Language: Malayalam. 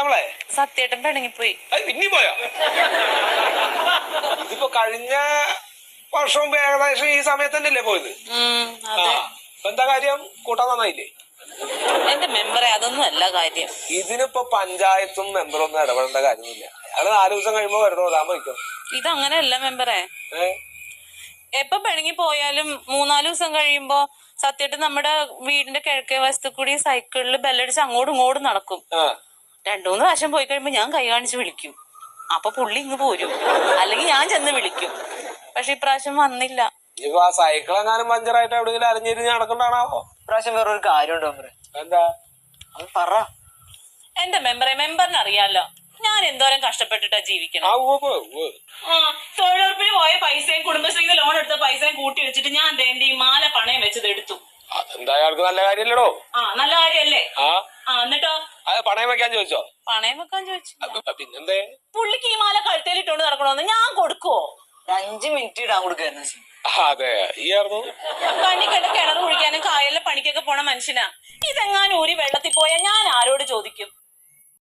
അവളെ? സത്യേട്ടൻ പിണങ്ങിപ്പോയി. പോയി പിന്നെയും പോയോ? ഇതിപ്പോ കഴിഞ്ഞ വർഷവും ഏകദേശം ഈ സമയത്ത് തന്നെയല്ലേ പോയത് എന്താ കാര്യം? കൂട്ടാൻ നന്നായില്ലേ? എന്റെ മെമ്പറെ അതൊന്നും അല്ല കാര്യം. ഇതിനിപ്പോ പഞ്ചായത്തും മെമ്പറൊന്നും ഇടപെടേണ്ട കാര്യമൊന്നുമില്ല. അയാൾ നാല് ദിവസം കഴിയുമ്പോ വരണോ താൻ വയ്ക്കും ഇതങ്ങനെയല്ല മെമ്പറെ. എപ്പൊ പിണങ്ങി പോയാലും മൂന്നാൽ ദിവസം കഴിയുമ്പോ സത്യമായിട്ട് നമ്മുടെ വീടിന്റെ കിഴക്കേ വശത്ത് കൂടി സൈക്കിളിൽ ബെല്ലടിച്ച് അങ്ങോട്ടും ഇങ്ങോട്ടും നടക്കും. രണ്ടു മൂന്ന് പ്രാവശ്യം പോയി കഴിയുമ്പോൾ ഞാൻ കൈ കാണിച്ച് വിളിക്കും. അപ്പൊ പുള്ളി ഇങ്ങ് പോരും. അല്ലെങ്കിൽ ഞാൻ ചെന്ന് വിളിക്കും. പക്ഷെ ഇപ്രാവശ്യം വന്നില്ല. ഇനിയിപ്പോ ആ സൈക്കിൾ എങ്ങാനും പഞ്ചറായിട്ട് എവിടെയെങ്കിലും അരഞ്ഞിരിഞ്ഞ് നടക്കണ്ടാണാവോ ഇപ്രാവശ്യം വേറൊരു കാര്യമുണ്ടോ എന്താ? അത് പറ. എന്റെ മെമ്പറെ മെമ്പറിന് അറിയാലോ ഞാൻ എന്തോരം കഷ്ടപ്പെട്ടിട്ടാ ജീവിക്കണം. തൊഴിലുറപ്പിന് പോയ പൈസയും കുടുംബശ്രീന്ന് ലോൺ എടുത്ത പൈസയും കൂട്ടി വെച്ചിട്ട് ഞാൻ ദേ എന്റെ ഈ മാല പണയം വെച്ചത് എടുത്തു. അയാൾക്ക് നല്ല കാര്യല്ലടോ. ആ നല്ല കാര്യല്ലേ? ആ. ആ എന്നിട്ടോ? അത് പണയം വെക്കാൻ ചോദിച്ചോ? പണയം വെക്കാൻ ചോദിച്ചു. അത് പിന്നെന്തേ? പുള്ളിക്ക് ഈ മാല കഴുത്തേലിട്ടോണ്ട് നടക്കണോന്ന് ഞാൻ കൊടുക്കുവോ? അഞ്ചു മിനിറ്റ് ഇടാൻ കൊടുക്കായിരുന്നു. സി അതെ. ഈ ആയിരുന്നു? കണ്ണി കണ്ട കിണർ കുഴിക്കാനും കായലിലെ പണിക്കൊക്കെ പോണ മനുഷ്യനാ. ഇതെങ്ങാനും ഊരി വെള്ളത്തിൽ പോയാൽ ഞാൻ ആരോട് ചോദിക്കും?